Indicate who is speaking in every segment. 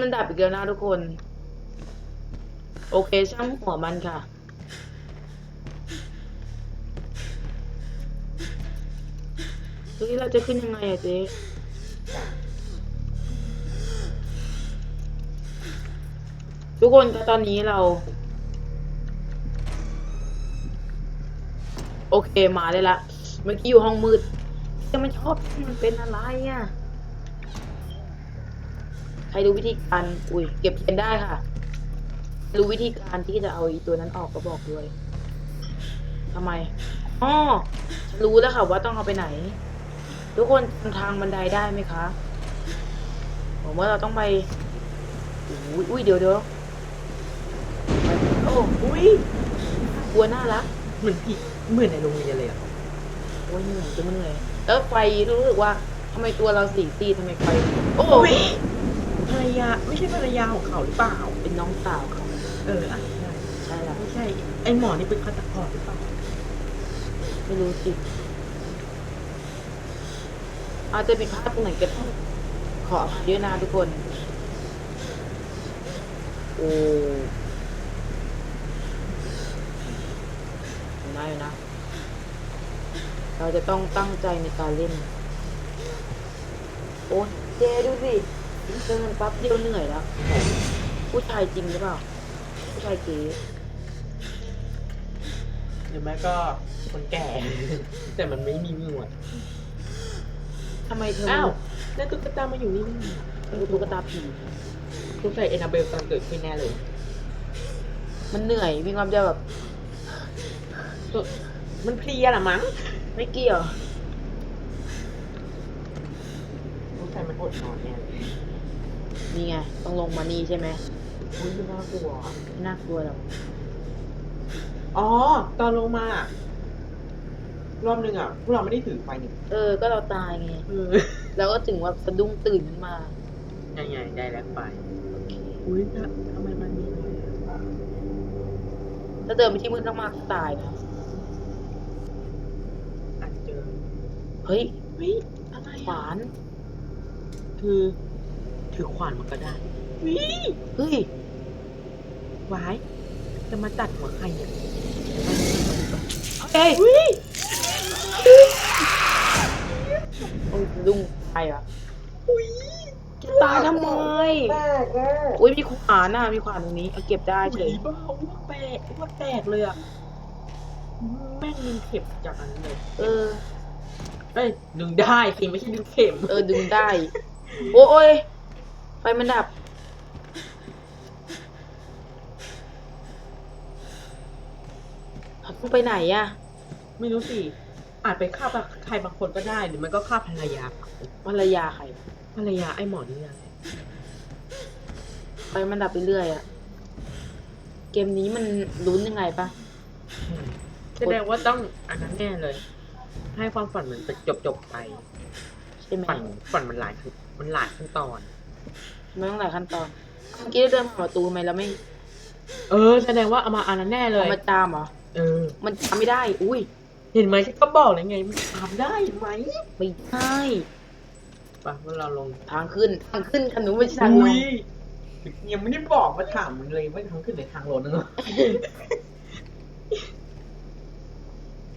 Speaker 1: มันดับอีกแล้วนะทุกคน โอเคช่างหัวมันค่ะทีนี้เราจะขึ้นยังไงอะเจ๊ทุกคนก็ตอนนี้เรา โอเคมาได้ละ เมื่อกี้อยู่ห้องมืดแต่มันชอบมันเป็นอะไรอะ ครรู้วิธีการอุ้ยเก็บเทียนได้ค่ะ รู้วิธีการที่จะเอาอีตัวนั้นออกก็บอกด้วยทำไมอ๋อฉันรู้แล้วค่ะว่าต้องเอาไปไหน ทุกคนจำทางบันไดได้ไหมคะผมว่าเราต้องไปอุ้ยอุ้ยเดี๋ยวเดี๋ยวไปโอ้
Speaker 2: อุ้ย
Speaker 1: กลัวน่ารัก
Speaker 2: เหมือนผีเหมือนในโรงเรียนเลยอะ
Speaker 1: โอ้ยเหนื่อยจะมันเหนื่อยแล้วไฟรู้สึกว่าทำไมตัวเราสีซีดทำไมไฟโอ้
Speaker 2: อุ้ย ภรรยาไม่ใช่ภรรยาของเขาหรือเปล่า
Speaker 1: เป็นน้องสาวเขา
Speaker 2: เอออะใช่
Speaker 1: ใช่แล้ว
Speaker 2: ไม่ใช่ ไอหมอนี่เป็นฆาตกรหรือเปล่า
Speaker 1: ไม่รู้สิอาจจะผิดพลาดตรงไหนก็ต้องขออภัยด้วยนะทุกคน โอ้ได้นะ เราจะต้องตั้งใจในการเล่น โอ้เจดูสิ เดินปั๊บเดียวเหนื่อยแล้ว ผู้ชายจริงหรือเปล่า ผู้ชายเก๋
Speaker 2: หรือไม่ก็คนแก่ แต่มันไม่มีหนวด
Speaker 1: ทำไมเธอ
Speaker 2: อ้าวแล้วตุ๊กตามาอยู่นี่ได้ไง
Speaker 1: มันคือตุ๊กตาผี
Speaker 2: ตุ๊กตาเอนาเบลตอนเกิดขึ้นแน่เลย
Speaker 1: มันเหนื่อยมีความจะแบบ
Speaker 2: ตุ๊กมันเพลียเหรอมั้ง
Speaker 1: ไม่เกี่ยว
Speaker 2: ตุ๊กตามันอดนอนแน่เลย
Speaker 1: นี่ไง ต้องลงมานี่ใช่ไหม
Speaker 2: อุ้ยน่ากลัว
Speaker 1: ไม่น่ากลัวหรอก
Speaker 2: อ๋อ ตอนลงมา รอบนึงอะ พวกเราไม่ได้ถือไฟนี่
Speaker 1: เออ ก็เราตายไง
Speaker 2: เออ
Speaker 1: แล้วก็ถึงว่าสะดุ้งตื่นขึ้นมา
Speaker 2: ยังไงได้แล้วไฟอุ้ยทำไมมันมีด้วยอะ
Speaker 1: ถ้าเดินไปที่มืดมากๆก็ตายนะ
Speaker 2: อาจเจอ
Speaker 1: เฮ้ย
Speaker 2: เฮ้ยอะไร
Speaker 1: ขวาน
Speaker 2: คือ ถือขวานมันก็ได้วิ
Speaker 1: เฮ้ย
Speaker 2: วาย จะมาตัดหัวใครเนี่ย
Speaker 1: เฮ้ย
Speaker 2: วิ
Speaker 1: โอ้ยสะดุ้งตายอะ
Speaker 2: อุ้ย
Speaker 1: จะตายทำไม
Speaker 2: แตกอะ
Speaker 1: อุ้ยมีขวานน่ะมีขวานตรงนี้เอาเก็บได้เฉ
Speaker 2: อุ้
Speaker 1: ย
Speaker 2: ยบ้าอ้วกแตกอ้วกแตกเลยอะแม่งดึงเข็มจากอันนั้นเลย
Speaker 1: เออ
Speaker 2: เอ้ยดึงได้สิไม่ใช่ดึงเข็ม
Speaker 1: เออดึงได้ โอ้ย ไฟมันดับต้องไปไหนอะ
Speaker 2: ไม่รู้สิ อาจไปฆ่าใครบางคนก็ได้ หรือมันก็ฆ่าภรรยาเขา
Speaker 1: ภรรยาใคร
Speaker 2: ภรรยาไอ้หมอนี่ไง
Speaker 1: ไฟมันดับไปเรื่อยอะเกมนี้มันลุ้นยังไงปะ
Speaker 2: อืมแสดงว่าต้องอันนั้นแน่เลย ให้ความฝันมันจบจบๆไป
Speaker 1: ใช่ไหม
Speaker 2: ฝันฝันมันหลายขั้นมันหลายขั้นตอน
Speaker 1: มันต้องหลายขั้นตอนเมื่อกี้ได้เดินผ่านประตูทำไมเราไม่
Speaker 2: เออ แสดงว่าเอามาอันนั้นแน่เลย
Speaker 1: เอามาจามเหรอ
Speaker 2: เออ
Speaker 1: มันจามไม่ได้ อุ้ย
Speaker 2: เห็นไหมฉันก็บอกเลยไงมันทำได้ไหม
Speaker 1: ไม่ได้
Speaker 2: ปะว่าเราลง
Speaker 1: ทางขึ้น ทางขึ้นขนุนไม่ใช่ทางล
Speaker 2: อุ้
Speaker 1: ง
Speaker 2: ยยังไม่ได้บอกมาถามมึงเลยว่าทางขึ้นในทางลงนึงเหรอ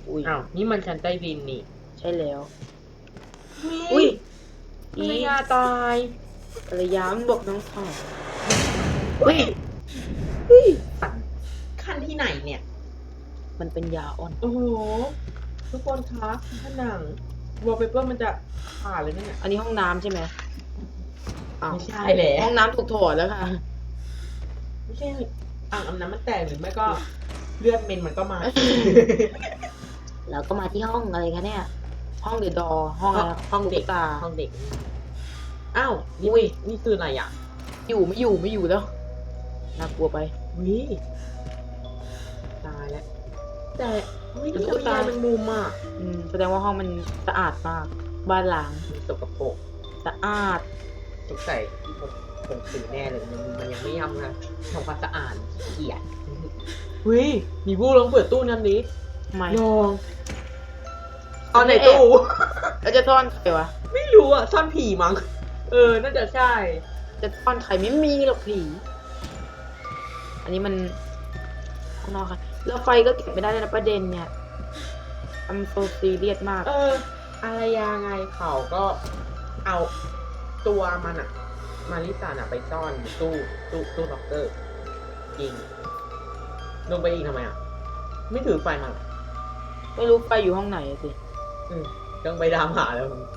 Speaker 1: อุ้ย
Speaker 2: อ้าวนี่มันชั้นใต้ดินนี่
Speaker 1: ใช่แล้ว
Speaker 2: อุ้
Speaker 1: อุ้
Speaker 2: ย
Speaker 1: ย
Speaker 2: ภรรยาตาย
Speaker 1: ภรรยามันบอกน้องสาวอุ้ยอุ้ย
Speaker 2: ขั้นที่ไหนเนี่ย
Speaker 1: มันเป็นยาอ่อน
Speaker 2: โอ้โห ทุกคนคะผนังวอลเปเปอร์มันจะขาดเลยนะเนี่ย
Speaker 1: อันนี้ห้องน้ำใช่ไหมอ้าว
Speaker 2: ไม่ใช่แหละ
Speaker 1: ห้องน้ำถูกถอดแล้วค่ะ
Speaker 2: ไม่ใช่อ่างอาบน้ำมันแตกหรือไม่ก็เลือดเมนมันก็มา
Speaker 1: แล้วก็มาที่ห้องอะไรคะเนี่ย ห้องเดอะดอห้องอะไร
Speaker 2: ห้องเด็ก
Speaker 1: ตุ๊ตา
Speaker 2: ห้องเด็ก อ้าวนี่
Speaker 1: อุ้ย
Speaker 2: นี่คืออะไรอะ
Speaker 1: อยู่ไม่อยู่ไม่อยู่แล้วน่ากลัวไป
Speaker 2: วิตายแล้วแต่ไม่
Speaker 1: มัน
Speaker 2: ได้
Speaker 1: ตุ๊
Speaker 2: เอา
Speaker 1: กตา
Speaker 2: ยาแมงมุมอะ
Speaker 1: อืมแสดงว่าห้องมันสะอาดมาก บ้านล้าง
Speaker 2: มันสกปรก
Speaker 1: สะอาด
Speaker 2: สงสัยคงถือแน่เลยมันมันยังไม่ทำนะทำความสะอาดขี้เกียจเฮ้ยมีบู้ลองเปิดตู้นั้นดิ
Speaker 1: ทำไม
Speaker 2: ลองตอนไหนตู้
Speaker 1: แล้วจะซ่อนใครวะ
Speaker 2: ไม่รู้อะซ่อนผีมั้ง เออ น่าจะใช่
Speaker 1: จะต้อนใครไม่มีหรอกผีอันนี้มันข้างนอกค่ะแล้วไฟก็เก็บไม่ได้เลยนะประเด็นเนี่ยอัมโซซีเรียสมาก
Speaker 2: เออ อะไรยังไงเขาก็เอาตัวมันอะมาริสาอะไปซ่อนอยู่ตู้ตู้ตู้ล็อกเกอร์จริงลงไปอีกทำไมอะไม่ถือไฟมาเหรอ
Speaker 1: ไม่รู้ไฟอยู่ห้องไหนอะสิ
Speaker 2: อืมต้องไปดามหาแล้วมึง
Speaker 1: ถ้า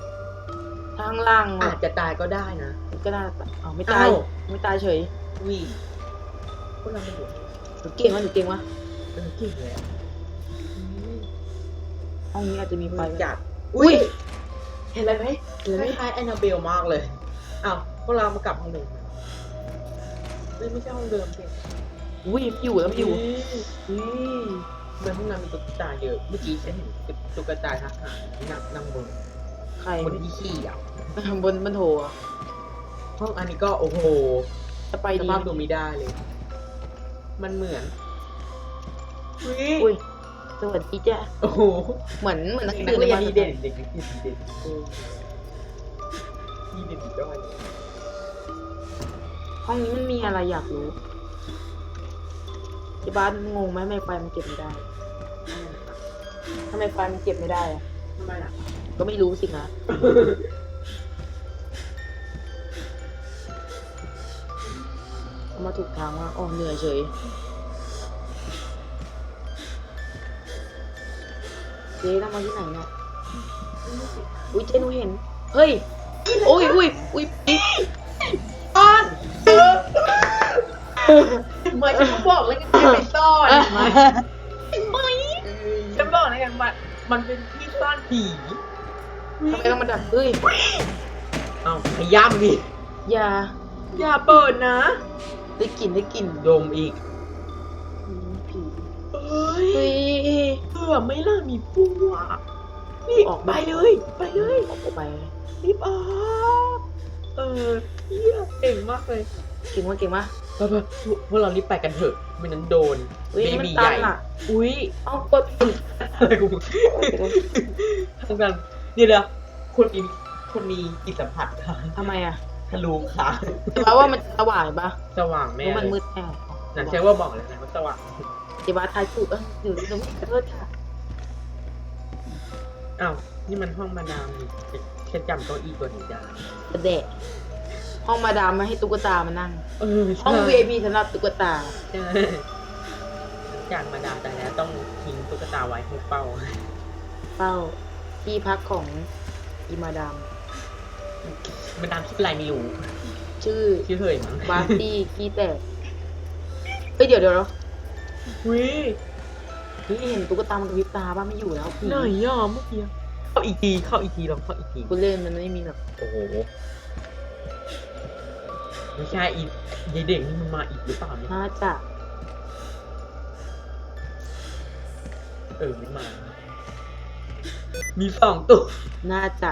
Speaker 1: ข้างล่าง
Speaker 2: อา
Speaker 1: อะ
Speaker 2: จจะตายก็ได้นะ
Speaker 1: ก็น่าเอาไม่ตาย
Speaker 2: เอ้า
Speaker 1: ไม่ตายเฉย
Speaker 2: วีพวกเราไม่อยู่
Speaker 1: หนูเก่งวะหนูเก่งวะ
Speaker 2: เออเก่งเลยอะอืม
Speaker 1: ห้องนี้อาจจะมีไฟ
Speaker 2: มัน
Speaker 1: ไหม
Speaker 2: จัด
Speaker 1: อุ้ย
Speaker 2: เห็นอะไรไหม
Speaker 1: เห็นอะไรไหม
Speaker 2: คล้ายๆแอนนาเบลมากเลยอ้าวพวกเรามากลับห้องเดิมเฮ้ยไม่ใช่ห้องเดิมสิ
Speaker 1: อุ้ยอยู่แล้วไม่อยู่
Speaker 2: อืมทำไมห้องน้ำมีตุ๊กตาเยอะ เมื่อกี้ฉันเห็นตุ๊กตาทหารนั่งนั่งบน
Speaker 1: ใคร
Speaker 2: บนที่ขี้อะ
Speaker 1: บนบนโถอะ
Speaker 2: ห้องอันนี้ก็โอ้โห
Speaker 1: จะไป
Speaker 2: ส
Speaker 1: ดี
Speaker 2: ภาพดูไม่ได้เลย มันเหมือนอุ้ย
Speaker 1: อุ้ยสวัสดีจ้ะ
Speaker 2: โอ้โห
Speaker 1: เหมือนเหมือนนัก
Speaker 2: นั
Speaker 1: ตื่
Speaker 2: ก
Speaker 1: น
Speaker 2: เรียน
Speaker 1: มา
Speaker 2: ดีเด่นเด็กนักเรียนดีเด่นเออดีเด่นดีด้อย
Speaker 1: ห้องนี้มันมีอะไรอยากรู้ที่บ้านงงไหมทำไมไฟมันเก็บไม่ได้ทำไมไฟมันเก็บไม่ได้อะ
Speaker 2: ทำไมล่ะ
Speaker 1: ก็ไม่รู้สิคะเอามาถูกทางว่าอ๋อเหนื่อยเฉยเจ๊ทำมาที่ไหนเนี่ยอุ้ยเจ๊หนูเห็น เฮ้ย อุ้ยอุ้ยอุ้ยปิ๊ก
Speaker 2: ซ่อนเหมือนฉันบอกเลยกันไปซ่อนเห็นไหมเห็นไมฉันบอกเลยกันว่ามันเป็นที่ซ่อนผี
Speaker 1: ทำไมต้องมาดับเฮ้ย
Speaker 2: เอาขย้ำดิ
Speaker 1: อย่า
Speaker 2: อย่าเปิดนะ
Speaker 1: ได้กลิ่นได้กลิ่น
Speaker 2: ดมอีก
Speaker 1: อืมผี
Speaker 2: เอ้ย
Speaker 1: เฮ้ย
Speaker 2: เผื่อไม่ล่ะมีปูอะนี่
Speaker 1: ออก
Speaker 2: ไป
Speaker 1: มา
Speaker 2: เลย ไปเลย
Speaker 1: ออกไป
Speaker 2: รีบออกเออเหี้ยเก่งมากเลย
Speaker 1: เก่งมากเก่งมาก
Speaker 2: ไปไปพวกเรารีบไปกันเถอะไม่นั้นโดน
Speaker 1: เฮ้ย
Speaker 2: เบ
Speaker 1: มัน
Speaker 2: บี
Speaker 1: ตั
Speaker 2: ให
Speaker 1: น
Speaker 2: ญ่
Speaker 1: อะ
Speaker 2: อุ้ย
Speaker 1: เอ้ากดผิด
Speaker 2: อะไรกูทางกันนี่ เดี๋ยวคนมีคนมีจิตสัมผัสค่ะ
Speaker 1: ทำไมอะ
Speaker 2: ทะลุค่ะ
Speaker 1: แต่ว่าว่ามันสว่างปะ
Speaker 2: สว่างแม่
Speaker 1: เพราะมัน
Speaker 2: เลย
Speaker 1: มืดแน่
Speaker 2: นั่นใช่ว่าบอกเลยนะว่าสว่าง
Speaker 1: เจบาทายถูกเออหนูหนูขอโทษค่ะ
Speaker 2: อ้าวนี่มันห้องมาดามนี่แค่จำเก้าอี้ตัวนี้ได้
Speaker 1: กระแดะห้องมาดามมาให้ตุ๊กตามานั่ง
Speaker 2: เออ
Speaker 1: ห้อง VIP สำหรับตุ๊กตา
Speaker 2: ใช่จากมาดามแต่แล้วต้องทิ้งตุ๊กตาไว้ให้เป้า
Speaker 1: เป้า ที่พักของอีมาดาม
Speaker 2: มาดามชื่ออะไรไม่รู้
Speaker 1: ชื่อ
Speaker 2: ชื่อเคยมั้ง
Speaker 1: บาร์ตี้ขี้แตกเฮ้ยเดี๋ยวเดี๋ยวเดี๋ยว
Speaker 2: วิ
Speaker 1: เฮ้ยเห็นตุ๊กตามันกระพริบตาบ้าไม่อยู่แล้วผี
Speaker 2: ไหนอะเมื่อกี้เข้าอีกทีเข้าอีกทีลองเข้าอีกที
Speaker 1: คุณเล่นมันไม่มีหรอก
Speaker 2: โอ้โหไม่ใช่อียายเด็กนี่มันมาอีกหรือเปล่าเนี่ย
Speaker 1: น่าจะ
Speaker 2: เออไม่มา มีสองตัว
Speaker 1: น่าจะ